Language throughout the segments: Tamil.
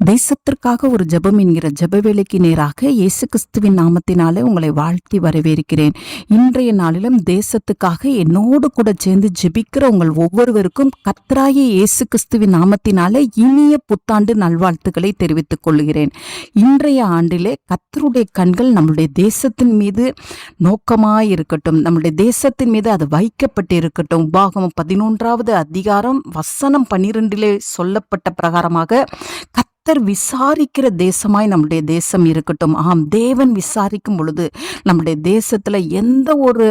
தேசத்திற்காக ஒரு ஜெபம் என்கிற ஜப வேலைக்கு நேராக இயேசு கிறிஸ்துவின் நாமத்தினாலே உங்களை வாழ்த்தி வரவேற்கிறேன். இன்றைய நாளிலும் தேசத்துக்காக என்னோடு கூட சேர்ந்து ஜெபிக்கிற உங்கள் ஒவ்வொருவருக்கும் கத்ராய இயேசு கிறிஸ்துவின் நாமத்தினாலே இனிய புத்தாண்டு நல்வாழ்த்துக்களை தெரிவித்துக் கொள்கிறேன். இன்றைய ஆண்டிலே கத்தருடைய கண்கள் நம்முடைய தேசத்தின் மீது நோக்கமாக இருக்கட்டும் நம்முடைய தேசத்தின் மீது அது வைக்கப்பட்டு இருக்கட்டும் உபாகமம் பதினொன்றாவது அதிகாரம் வசனம் பன்னிரெண்டிலே சொல்லப்பட்ட பிரகாரமாக கத் கத்தர் விசாரிக்கிற தேசமாய் நம்முடைய தேசம் இருக்கட்டும். ஆம் தேவன் விசாரிக்கும் பொழுது நம்முடைய தேசத்துல எந்த ஒரு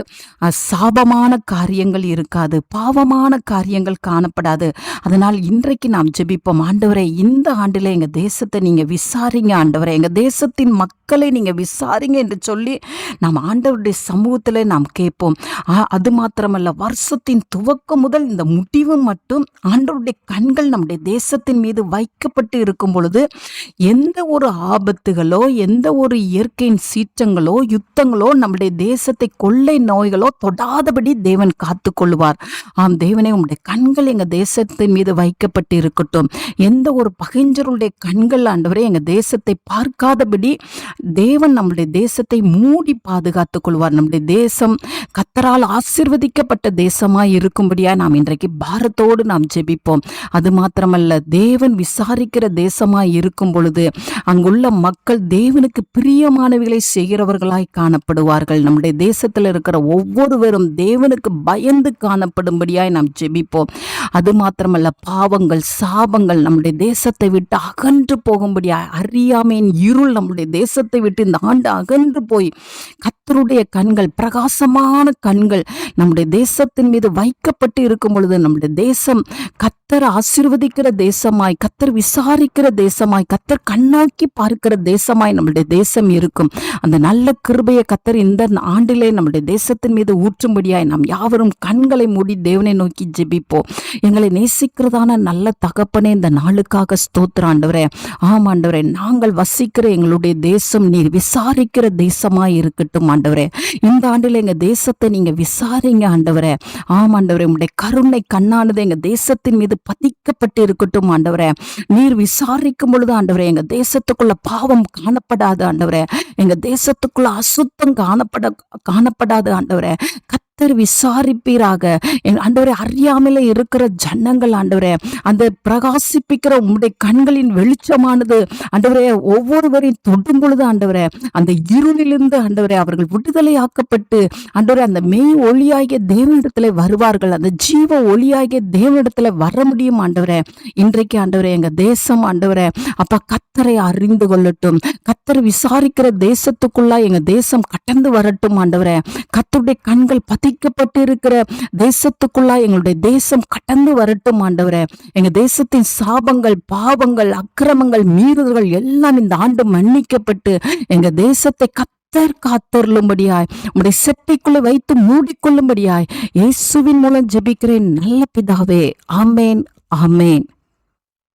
சாபமான காரியங்கள் இருக்காது. பாவமான காரியங்கள் காணப்படாது. அதனால் இன்றைக்கு நாம் ஜெபிப்போம். ஆண்டவரே இந்த ஆண்டில் எங்க தேசத்தை நீங்க விசாரிங்க ஆண்டவரே. எங்க தேசத்தின் மக்கள் மக்களை நீங்கள் விசாரிங்க என்று சொல்லி நாம் ஆண்டவருடைய சமூகத்தில் நாம் கேட்போம். அது மாத்திரமல்ல வருஷத்தின் துவக்கம் முதல் இந்த முடிவு மட்டும் ஆண்டவருடைய கண்கள் நம்முடைய தேசத்தின் மீது வைக்கப்பட்டு இருக்கும் பொழுது எந்த ஒரு ஆபத்துகளோ எந்த ஒரு இயற்கையின் சீற்றங்களோ யுத்தங்களோ நம்முடைய தேசத்தை கொள்ளை நோய்களோ தொடாதபடி தேவன் காத்து கொள்வார் ஆம் தேவனே உங்களுடைய கண்கள் எங்கள் தேசத்தின் மீது வைக்கப்பட்டு இருக்கட்டும். எந்த ஒரு பகைஞ்சருடைய கண்கள் ஆண்டவரே எங்கள் தேசத்தை பார்க்காதபடி தேவன் நம்முடைய தேசத்தை மூடி பாதுகாத்துக் கொள்வார். நம்முடைய தேசம் கத்தரால் ஆசிர்வதிக்கப்பட்ட தேசமாய் இருக்கும்படியா நாம் இன்றைக்கு பாரத்தோடு நாம் ஜெபிப்போம். அது மாத்திரமல்ல தேவன் விசாரிக்கிற தேசமாய் இருக்கும் பொழுது அங்குள்ள மக்கள் தேவனுக்கு பிரியமானவைகளை செய்கிறவர்களாய் காணப்படுவார்கள். நம்முடைய தேசத்தில் இருக்கிற ஒவ்வொருவரும் தேவனுக்கு பயந்து காணப்படும்படியாய் நாம் ஜெபிப்போம். அது மாத்திரமல்ல பாவங்கள் சாபங்கள் நம்முடைய தேசத்தை விட்டு அகன்று போகும்படியாய் அறியாமையின் இருள் நம்முடைய தேசத்தை விட்டு இந்த ஆண்டு அகன்று போய் கத்தருடைய கண்கள் பிரகாசமான கண்கள் நம்முடைய தேசத்தின் மீது வைக்கப்பட்டு இருக்கும் பொழுது நம்முடைய தேசம் கத்தர் ஆசிர்வதிக்கிற தேசமாய் கத்தர் விசாரிக்கிற தேசமாய் கத்தர் கண்ணோக்கி பார்க்கிற தேசமாய் நம்முடைய தேசம் இருக்கும். அந்த நல்ல கிருபையை கத்தர் இந்த ஆண்டிலே நம்முடைய தேசத்தின் மீது ஊற்றும்படியாய் நாம் யாவரும் கண்களை மூடி தேவனை நோக்கி ஜெபிப்போம். எங்களை நேசிக்கிறதான நல்ல தகப்பனே இந்த நாளுக்காக ஸ்தோத்திர ஆண்டவரே. ஆம் ஆண்டவரே நாங்கள் வசிக்கிற எங்களுடைய தேசம் நீர் விசாரிக்கிற தேசமாய் இருக்கட்டும் ஆண்டவரே. இந்த ஆண்டில் எங்கள் தேசத்தை நீங்க விசாரிங்க ஆண்டவரே. ஆம் ஆண்டவரே உங்களுடைய கருணை கண்ணானது எங்க தேசத்தின் மீது பதிக்கப்பட்டு இருக்கட்டும் ஆண்டவரே. நீர் விசாரிக்கும் பொழுது ஆண்டவரே எங்க தேசத்துக்குள்ள பாவம் காணப்படாது ஆண்டவரே. எங்க தேசத்துக்குள்ள அசுத்தம் காணப்பட காணப்படாது ஆண்டவரே. கத்தர் விசாரிப்பீராக. என் ஆண்டவரே அறியாமலே இருக்கிற ஜன்னங்கள் ஆண்டவரே அந்த பிரகாசிப்பிக்கிற உம்முடைய கண்களின் வெளிச்சமானது ஆண்டவரே ஒவ்வொருவரையும் தொடும் பொழுது ஆண்டவரே அந்த இருளிலிருந்து ஆண்டவரே அவர்கள் விடுதலையாக்கப்பட்டு ஆண்டவரே அந்த மெய் ஒளியாகிய தேவனிடத்துல வருவார்கள். அந்த ஜீவ ஒளியாகிய தேவனிடத்துல வர முடியும் ஆண்டவரே. இன்றைக்கு ஆண்டவரே எங்க தேசம் ஆண்டவரே அப்பா கத்தரை அறிந்து கொள்ளட்டும். கத்தர் விசாரிக்கிற தேசத்துக்குள்ளா எங்க தேசம் கடந்து வரட்டும் ஆண்டவரே. கத்தருடைய கண்கள் பத்தி இருக்கிற தேசத்துக்குள்ளா எங்களுடைய தேசம் கடந்து வரட்டும் ஆண்டவரே. எங்க தேசத்தின் சாபங்கள் பாவங்கள் அக்கிரமங்கள் மீறுதல்கள் எல்லாம் இந்த ஆண்டு மன்னிக்கப்பட்டு எங்க தேசத்தை கத்தர் காத்தருளும்படியாய் உடைய செட்டைக்குள்ள வைத்து மூடிக்கொள்ளும்படியாய் இயேசுவின் மூலம் ஜெபிக்கிறேன். நல்ல பிதாவே. ஆமேன் ஆமேன்.